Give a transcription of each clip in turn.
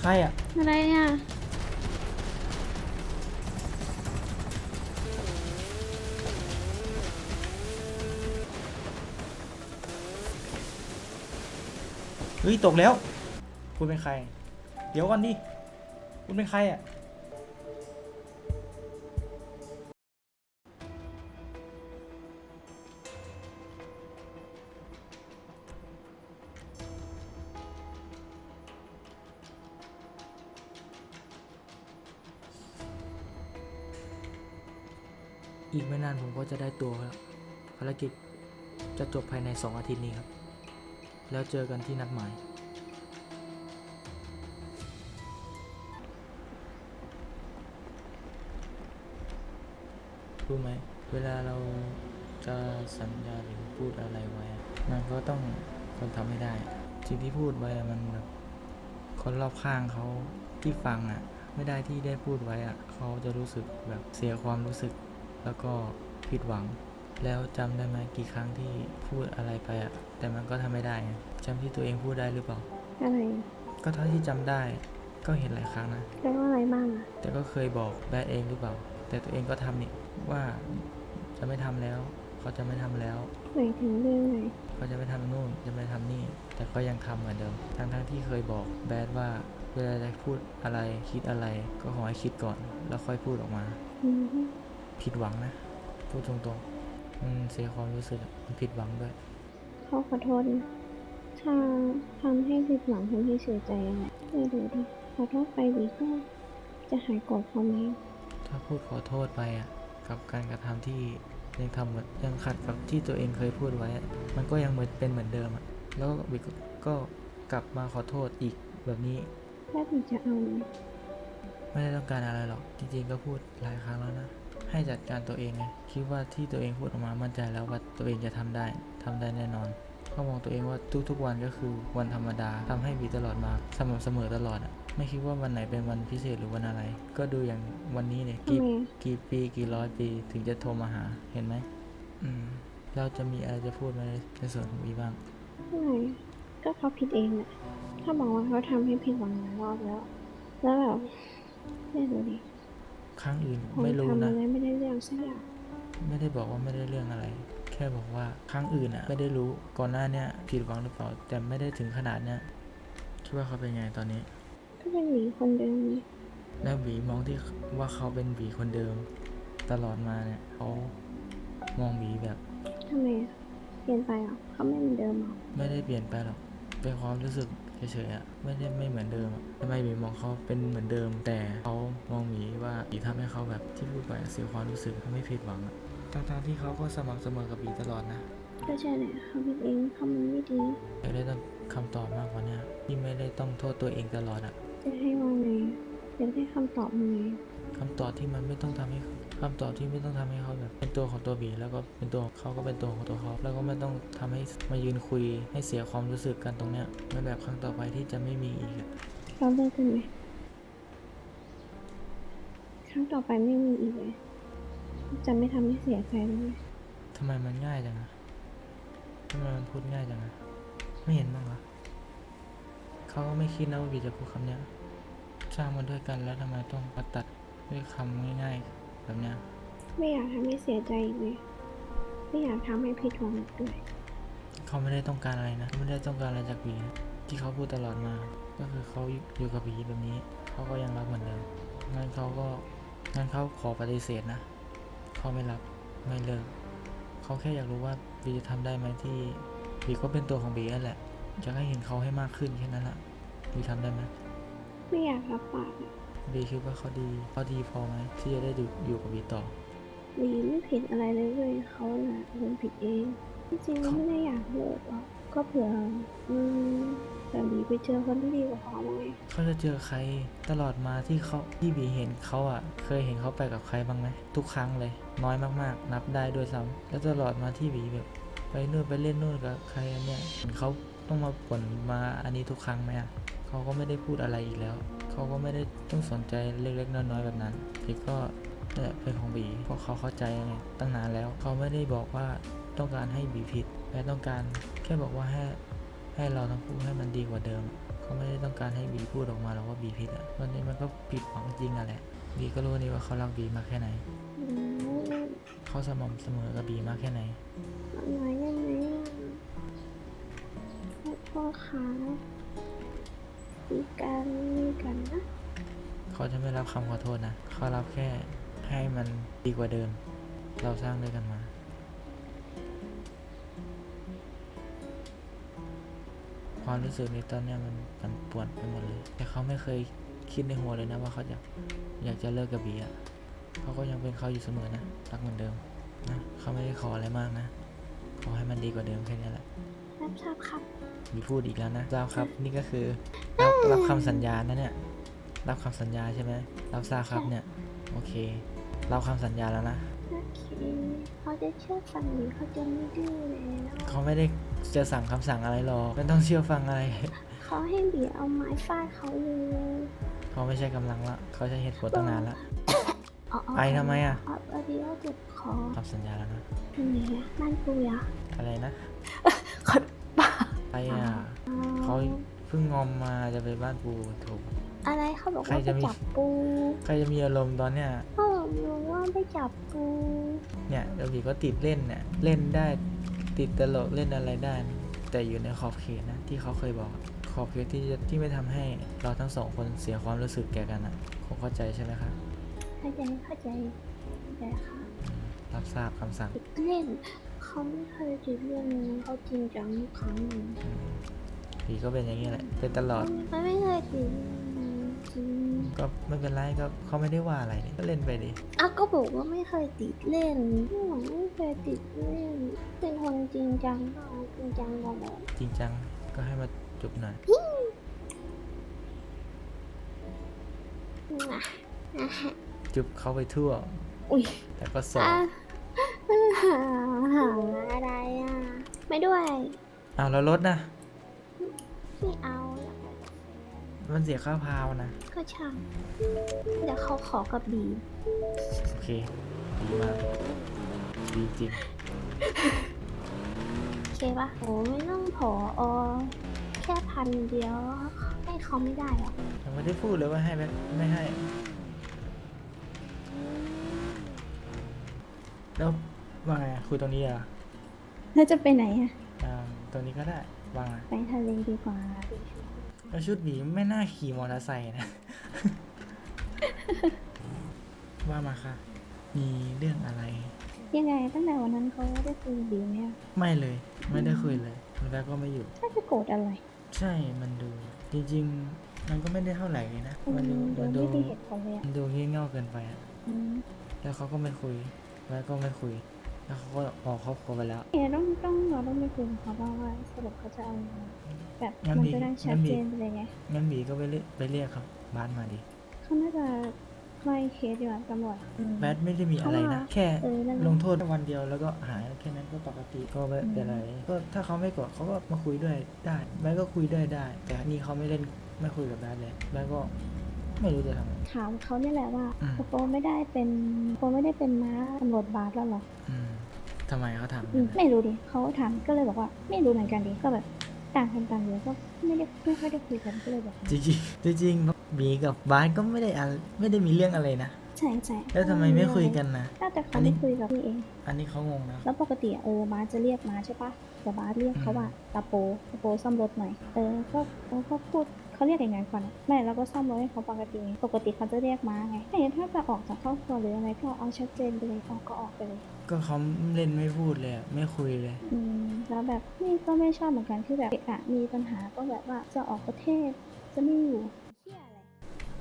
ใครอะ อะไรอะเฮ้ย ตกแล้ว คุณเป็นใคร เดี๋ยวก่อนดิ คุณเป็นใครอะ อีกไม่นานผมก็จะได้ตัวแล้วภารกิจจะจบภายใน 2 อาทิตย์นี้ครับ แล้วเจอกันที่นัดหมายรู้ไหม เวลาเราจะสัญญาหรือพูดอะไรไว้ มันก็ต้องคนทำให้ได้ สิ่งที่พูดไว้มันแบบคนรอบข้างเขาที่ฟังอะ ไม่ได้ที่ได้พูดไว้อะ เขาจะรู้สึกแบบเสียความรู้สึก แล้วก็ผิดหวัง แล้วจำได้ไหมกี่ครั้งที่พูดอะไรไปอะแต่มันก็ทำไม่ได้ไงจำที่ตัวเองพูดได้หรือเปล่าอะไรก็เท่าที่จำได้ก็เห็นหลายครั้งนะแปลว่าอะไรบ้างอะแต่ก็เคยบอกแบดเองหรือเปล่า แต่ตัวเองก็ทำนี่ว่าจะไม่ทำแล้วเขาจะไม่ทำแล้วหมายถึงเรื่องไหนเขาจะไม่ทำนู่นจะไม่ทำนี่ แต่ก็ยังทำเหมือนเดิมทั้งทั้งๆที่เคยบอกแบดว่าเวลาจะพูดอะไรคิดอะไร ก็ขอให้คิดก่อน แล้วค่อยพูดออกมาอืม ผิดหวังนะ พูดตรงๆมันเสียความรู้สึกอะมันผิดหวังด้วย เขาขอโทษนะถ้าทำให้ผิดหวังทำให้เสียใจอะไรไม่ดูดิขอโทษไปดีก็จะหายโกรธเขาไหมถ้าพูดขอโทษไปอะ กับการกระทำที่ยังทำเหมือนยังขัดกับที่ตัวเองเคยพูดไว้อะมันก็ยังเหมือนเป็นเหมือนเดิมอะ แล้วบิ๊กก็กลับมาขอโทษอีกแบบนี้ แล้วถึงจะเอาไหมไม่ได้ต้องการอะไรหรอก จริงๆก็พูดหลายครั้งแล้วนะ ให้จัดการตัวเองไงคิดว่าที่ตัวเองพูดออกมามั่นใจแล้วว่าตัวเองจะทำได้ทำได้แน่นอน ก็มองตัวเองว่าทุกๆวันก็คือวันธรรมดาทำให้บีตลอดมาสม่ำเสมอตลอดอะไม่คิดว่าวันไหนเป็นวันพิเศษหรือวันอะไร ก็ดูอย่างวันนี้เนี่ยทำกี่ไมอะกี่ปีกี่ร้อยปีถึงจะโทรมาหาเห็นไหมอืมเราจะมีอะไรจะพูดไหมในส่วนของบีบ้างไม่ก็เขาผิดเองแหละถ้าบอกว่าเขาทำให้ผิดหวังหลายรอบแล้ว แล้วแบบไม่ดูดิ ครั้งอื่นผมไม่รู้ทำนะอะไรไม่ได้เรื่องสักอย่างไม่ได้บอกว่าไม่ได้เรื่องอะไร แค่บอกว่าครั้งอื่นอะไม่ได้รู้ก่อนหน้าเนี้ยผิดหวังหรือเปล่าแต่ไม่ได้ถึงขนาดเนี้ยคิดว่าเขาเป็นไงตอนนี้ ก็เป็นหมีคนเดิมนี่แล้วบีมองที่ว่าเขาเป็นบีคนเดิม ตลอดมาเนี่ยเขามองบีแบบทำไมอะเปลี่ยนไปเหรอเขาไม่เหมือนเดิมเหรอไม่ได้เปลี่ยนไปหรอกเป็นความรู้สึก เฉยๆอะไม่ได้ไม่เหมือนเดิมอะทำไมบีมองเขาเป็นเหมือนเดิม แต่เขามองบีว่าบีทำให้เขาแบบที่พูดไปอะเสียความรู้สึกทำให้ผิดหวังอะทั้งๆที่เขาก็สม่ำเสมอกับบีตลอดนะก็ใช่แหละเขาผิดเองเขามันไม่ดีอยากได้ต้องคำตอบมากกว่าเนี้ยที่ไม่ได้ต้องโทษตัวเองตลอดอะจะให้ว่าไงอยากได้คำตอบยังไงคำตอบที่มันไม่ต้องทำให้ คำตอบที่ไม่ต้องทำให้เขาแบบเป็นตัวของตัวบีแล้วก็เป็นตัวของเขาก็เป็นตัวของตัวเขาแล้วก็ไม่ต้องทำให้มายืนคุยให้เสียความรู้สึกกันตรงเนี้ยไม่แบบครั้งต่อไปที่จะไม่มีอีกอะเราเลิกกันไหมครั้งต่อไปไม่มีอีกเลยจะไม่ทำให้เสียใจเลยไหมทำไมมันง่ายจังอะทำไมมันพูดง่ายจังอะไม่เห็นบ้างเหรอเขาก็ไม่คิดนะว่าบีจะพูดคำเนี้ยสร้างมันด้วยกันแล้วทำไมต้องมาตัดด้วยคำง่ายๆ แบบเนี้ยไม่อยากทำให้เสียใจอีกเลยไม่อยากทำให้ผิดหวังอีกด้วยเขาไม่ได้ต้องการอะไรนะเขาไม่ได้ต้องการอะไรจากบีนะที่เขาพูดตลอดมา ก็คือเขาอยู่กับบีแบบนี้ เขาก็ยังรักเหมือนเดิมงั้นเขาก็งั้นเขาขอปฏิเสธนะเขาไม่รับไม่เลิกเขาแค่อยากรู้ว่าบีจะทำได้ไหมที่บีก็เป็นตัวของบีนั่นแหละอยากให้เห็นเขาให้มากขึ้นแค่นั้นแหละบีทำได้ไหมไม่อยากรับปาก อะบีคิดว่าเขาดีเขาดีพอไหมที่จะได้อยู่อยู่กับบีต่อวีไม่ผิดอะไรเลยเว้ยเขาน่ะเป็นผิดเองจริงๆก็ไม่ได้อยากเลิกหรอกก็เผื่ออืมแต่บีไปเจอคนที่ดีกว่าเขาไงเขาจะเจอใครตลอดมาที่เขาที่บีเห็นเขาอะ เคยเห็นเขาไปกับใครบ้างไหมทุกครั้งเลย น้อยมากๆ นับได้ด้วยซ้ำแล้วตลอดมาที่บีแบบ ไปนู่นไปเล่นนู่นกับใครอันเนี้ยเห็นเขาต้องมาป่นมาอันนี้ทุกครั้งไหมอะเขาก็ไม่ได้พูดอะไรอีกแล้ว เขาก็ไม่ได้ต้องสนใจเล็กๆน้อยๆแบบนั้นบีก็นั่นแหละเป็นของบีเพราะเขาเข้าใจตั้งนานแล้ว เขาไม่ได้บอกว่าต้องการให้บีผิดแต่ต้องการแค่บอกว่าให้ให้เราทั้งคู่ให้มันดีกว่าเดิม เขาไม่ได้ต้องการให้บีพูดออกมาหรอกว่าบีผิดอะวันนี้มันก็ผิดหวังจริงอะแหละบีก็รู้นี่ว่าเขารักบีมากแค่ไหนเขาสม่ำเสมอกับบีมากแค่ไหนเอาหน่อยได้ไหมอะขอค่ะ มีกันมีกันนะเขาจะไม่รับคำขอโทษนะ เขารับแค่ให้มันดีกว่าเดิม เราสร้างด้วยกันมา ความรู้สึกในตอนเนี้ยมันมันปวดไปหมดเลย แต่เขาไม่เคยคิดในหัวเลยนะว่าเขาอยากอยากจะเลิกกับบีอะเขาก็ยังเป็นเขาอยู่เสมอนะรักเหมือนเดิมนะเขาไม่ได้ขออะไรมากนะ ขอให้มันดีกว่าเดิมแค่นี้แหละ รับทราบครับ มีพูดอีกแล้วนะทราบครับนี่ก็คือรับรับคำสัญญานะเนี่ยรับคำสัญญาใช่ไหมรับทราบครับเนี่ยโอเค รับคำสัญญาแล้วนะโอเคเขาจะเชื่อฟังหรือเขาจะไม่ดื้อแล้วเขาไม่ได้จะสั่งคำสั่งอะไรหรอกไม่ต้องเชื่อฟังอะไรเขาให้บีเอาไม้ฟาดเขาเลยเขาไม่ใช่กำลังละเขาใช้เหตุผลตั้งนานละอ๋อไอทำไมอะอ๋อพอดีว่าเจ็บคอคำสัญญาแล้วนะเป็นไงอะบ้านปูยะอะไรนะขอ บ้าไปอะเขาเพิ่งงอมมาจะไปบ้านปูถูก อะไรเขาบอกใครว่าไปจะมี จับปูใครจะมีอารมณ์ตอนเนี้ย เขาบอกว่าไปจับปู เนี่ยเดบีก็ติดเล่นเนี่ยเล่นได้ติดตลกเล่นอะไรได้แต่อยู่ในขอบเขตนะที่เขาเคยบอกขอบเขตที่จะที่ไม่ทำให้เราทั้งสองคนเสียความรู้สึกแก่กันอะคงเข้าใจใช่ไหมครับเข้าใจเข้าใจเข้าใจค่ะอืมรับทราบคำสั่งติดเล่น เขาไม่เคยติดเล่นเลยเขาจริงจังทุกครั้งเลยอืมบีก็เป็นอย่างนี้แหละ เป็นตลอด เขาไม่เคยติดจริงก็ไม่เป็นไรก็เขาไม่ได้ว่าอะไรนี่ก็เล่นไปดิ อะก็บอกว่าไม่เคยติดเล่นหนูไม่เคยติดเล่น เป็นคนจริงจังมากจริงจังตลอดจริงจังก็ให้มาจุบหน่อย นะอะจุบเขาไปทั่ว อุ้ยแต่ก็สอบอะ หาอะไรอะ ไม่ด้วย อ้าวแล้วรถนะ ไม่เอาอยากไปมันเสียค่าพาวนะ ก็ช่างเดี๋ยวเขาขอกับบีโอเค ดีมาก ดีจริง โอเคปะโอ้ไม่ต้องผออแค่พันเดียวให้เขาไม่ได้หรอกยังไม่ได้พูดเลยว่าให้ไหมไม่ให้ แล้ว ว่าไงอะคุยตรงนี้เหรอะแล้วจะไปไหนอะอ่าตรงนี้ก็ได้ว่าไงไปทะเลดีกว่า แล้วชุดหมีไม่น่าขี่มอเตอร์ไซค์นะ ว่ามาค่ะ มีเรื่องอะไร ยังไงตั้งแต่วันนั้นเขาได้คุยกับบีไหมอะไม่เลย ไม่ได้คุยเลยแล้วก็ไม่อยู่ ถ้าจะโกรธอะไรใช่มันดู จริง ๆ มันก็ไม่ได้เท่าไหร่นะ อืมันดูมดูมันดูไม่มีเหตุผลเลยอะมันดูเงี้ยเง่าเกินไปอะอืมแล้วเขาก็ไม่คุย แล้วก็ไม่คุย แล้วเขาก็ออกครอบครัวไปแล้วเอ๊ะต้องต้องเราต้องไปคุยกับเขาบ้างว่าสรุปเขาจะเอายังไงแบบงั้นมันบีจะได้ชังั้ดนบีเจนไปเลยไงงั้นหมีก็ไปเรียกไปเรียกครับบ้านมาดิเขาน่าจะไล่เคสอยู่อะตำรวจอืมแบทไม่ได้มีอะไรนะ แค่เออนั่นแหละ ลงโทษวันเดียวแล้วก็หายแค่นั้นก็ปกติก็ไม่เป็นไรก็ถ้าเขาไม่โกดเขาก็มาคุยด้วยได้แบทก็คุยด้วยได้ แต่นี่เขาไม่เล่นไม่คุยกับแบทเลยแบทก็ ไม่รู้จะทำไง ถามเขาเนี่ยแหละว่าอืม โปไม่ได้เป็นโปไม่ได้เป็นม้าตำรวจบาสแล้วเหรออืมทำไมเขาทำอืมไม่รู้ดิเขาถามก็เลยบอกว่า ไม่รู้เหมือนกันดิก็แบบต่างคนต่างอยู่ก็ไม่ได้ไม่ค่อยได้คุยกันก็เลยบอกจริงๆจริงๆหมีกับบาสก็ไม่ได้อะไรไม่ได้มีเรื่องอะไรนะ ใช่ใช่แล้วทำไมไม่คุยกันนะ น่าจะอัเขานนี้ ไม่คุยกับพี่เอง อันนี้เขางงนะ แล้วปกติอะเออบาสจะเรียกมาใช่ปะแต่บาสเรียกเขาว่าตาโปตาโปซ่อมรถหน่อยเออก็เออก็พูด เขาเรียกอย่างนั้นก่อนอะไม่แล้วก็ซ่อมรถให้เขาปกติ ปกติเขาจะเรียกมาไงแต่ถ้าจะออกจากครอบครัวหรืออะไรก็เอาชัดเจนไปเลยออกก็ออกไปเลย ก็เขาเล่นไม่พูดเลยอะไม่คุยเลย อืมแล้วแบบนี่ก็ไม่ชอบเหมือนกันที่แบบเอะอะมีปัญหาก็แบบว่าจะออกประเทศจะไม่อยู่เที่ยอะไร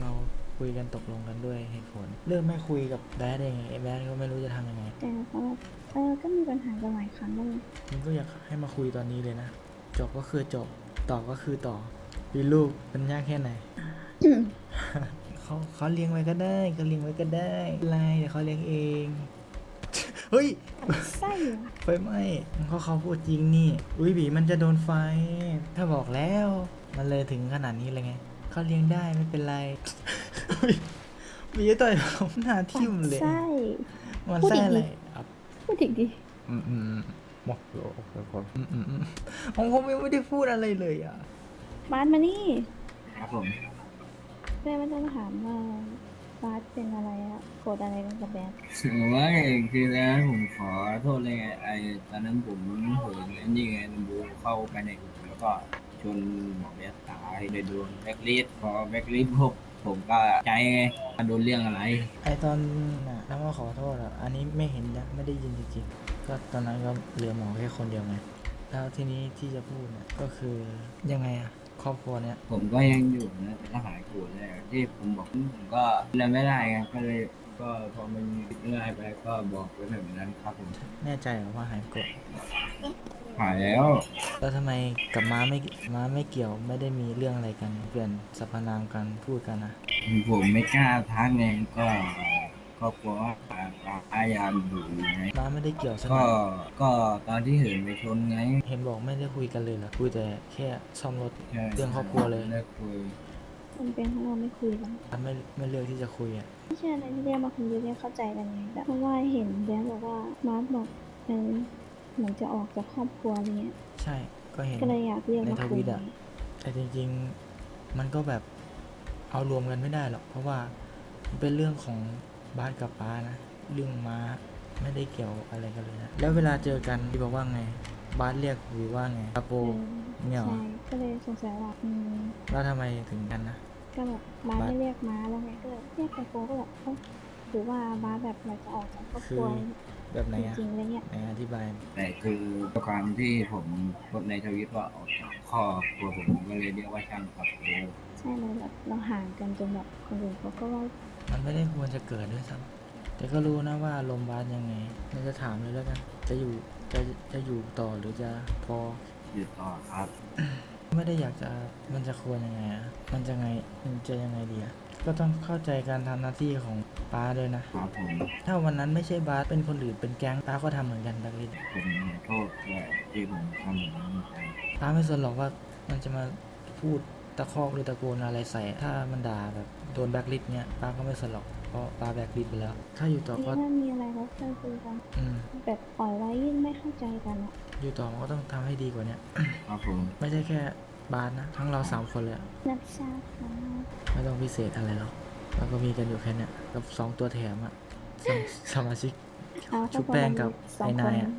เราคุยกันตกลงกันด้วยเหตุผล เรื่องไม่คุยกับแบดเองไอ้แบดก็ไม่รู้จะทำยังไง แต่เขาแบบเออก็มีปัญหากันหลายครั้งแล้วไงมันก็อยากให้มาคุยตอนนี้เลยนะ จบก็คือจบ ต่อก็คือต่อ มีลูกมันยากแค่ไหนเขาเขาเลี้ยงไว้ก็ได้ก็เลี้ยงไว้ก็ได้ไรเดี๋ยวเขาเลี้ยงเอง เฮ้ยไส้อะไฟไหม้เขาเขาพูดจริงนี่ อุ้ยบีมันจะโดนไฟ ถ้าบอกแล้ว มันเลยถึงขนาดนี้เลยไงเขาเลี้ยงได้ไม่เป็นไรอุ๊ยบีจะต่อยผมหน้าทิ่มเลยไส้มันพูดไส้อีกอะไรดิอะพูดถึงดิอืมอืมโมบอกโลกเลยผมอืมอืมอืมผมผมยังไม่ได้พูดอะไรเลยอะ บาสมานี่ครับผมแม่ไม่ต้องถามว่าบาสเป็นอะไรอะโกรธอะไรกันกับแบทว่าไงคือแล้วผมขอโทษเลยไงไอ้ตอนนั้นผมเหินไอ้นี่ไงบูเข้าไปในอู่แล้วก็ชนหมอเบสตายเลยโดนแบล็คลิสต์พอแบล็คลิสต์พวกผมก็ใจไงมาโดนเรื่องอะไร ไอตอนน่ะแล้วมาขอโทษอะ อันนี้ไม่เห็นนะไม่ได้ยินจริงๆ ก็ตอนนั้นก็เหลือหมอแค่คนเดียวไง แล้วทีนี้ที่จะพูดเนี่ยก็คือยังไงอะ ครอบครัวเนี่ยผมก็ยังอยู่นะแต่ก็หายโกรธเลยที่ผมบอกผมก็เล่นไม่ได้ไงก็เลยก็พอมันเรื่อยไปก็บอกไปแบบนั้นครับผมแน่ใจเหรอว่าหายโกรธหายแล้ว แล้วทำไมกับม้าไม่ม้าไม่เกี่ยวไม่ได้มีเรื่องอะไรกันเปลี่ยนสรรพนามกันพูดกันนะผมไม่กล้าทักไงก็ ก็กลัวว่าพยายามอยู่ไงม้าไม่ได้เกี่ยวใช่ไหมก็ก็ตอนที่เหินไปชนไงเห็นบอกไม่ได้คุยกันเลยเหรอคุยแต่แค่ซ่อมรถ ใช่เรื่องครอบครัวเลยเลิกคุยมันเป็นเพราะเราไม่คุยกันไม่ไม่เลือกที่จะคุยอะไม่ใช่อะไรที่เรียกมาคนเดียวเรียกเข้าใจกันไงแต่เพราะว่าเห็นแบทบอกว่าบาสบอกเป็นเหมือนจะออกจากครอบครัวอะไรเงี้ย ใช่ก็เห็น ก็เลยอยากเรียกมาในทคุวิยตอะแต่จริงๆ มันก็แบบเอารวมกันไม่ได้หรอก เพราะว่ามันเป็นเรื่องของ บ้านกับป้านะเรื่องม้าไม่ได้เกี่ยวอะไรกันเลยนะแล้วเวลาเจอกันที่บอกว่าไงบ้านเรียกหรือว่าไงอาโปเออเนี่ยเหรอใช่ก็เลยสงสัยว่าอืมแล้วทำไมถึงกันนะ ก็แบบบาสบาสไม่เรียกม้าแล้วไงก็เลยเรียกไปโกก็แบบเอ้าหรือว่าบาสแบบอยากจะออกจากครอบครัวแบบไหนจอะริงๆอะไรเงี้ย ไหนอธิบาย แต่คือด้วยความที่ผมโพสต์ในทวิตว่าออกจากครอบครัวผมก็เลยเรียกว่าช่างขับโอ้ใช่เลยแบบเราห่างกันจนแบบคนอื่นเขาก็ว่า มันไม่ได้ควรจะเกิดด้วยซ้ำแต่ก็รู้นะว่าลมณ์บ้านยังไงเราจะถามเลยแล้วกัน จะอยู่จะจะอยู่ต่อหรือจะพอหยุดต่อครับ ไม่ได้อยากจะมันจะควรยังไงอะมันจะไงมันจะยังไงดีอะก็ต้องเข้าใจการทำหน้าที่ของป้าด้วยนะ ครับผมถ้าวันนั้นไม่ใช่บาสเป็นคนอื่นเป็นแก๊งป้าก็ทำเหมือนกันดักลินผมขอโทษด้วยที่ผมทำอย่างนั้นไปป้าไม่สนหรอกว่ามันจะมาพูดตะคอกหรือตะโกนอะไรใส่ ถ้ามันด่าแบบ โดนแบล็คลิสต์เนี้ยป้าก็ไม่สนหรอกเพราะป้าแบล็คลิสต์ไปแล้ว ถ้าอยู่ต่อทีก็นี้ถ้ามีอะไรเราค่อยคุยกันอืมแบบปล่อยไว้ยิ่งไม่เข้าใจกันอะอยู่ต่อมันก็ต้องทำให้ดีกว่าเนี้ย ครับผม ไม่ใช่แค่บาสนะ ทั้งเราสามคนเลยอะนับทราบค่ะไม่ต้องพิเศษอะไรหรอกเราก็มีกันอยู่แค่เนี้ยกับสองตัวแถมอะสมสมาชิก เอาชุบแป้งกับสองไอ้คนนายอะ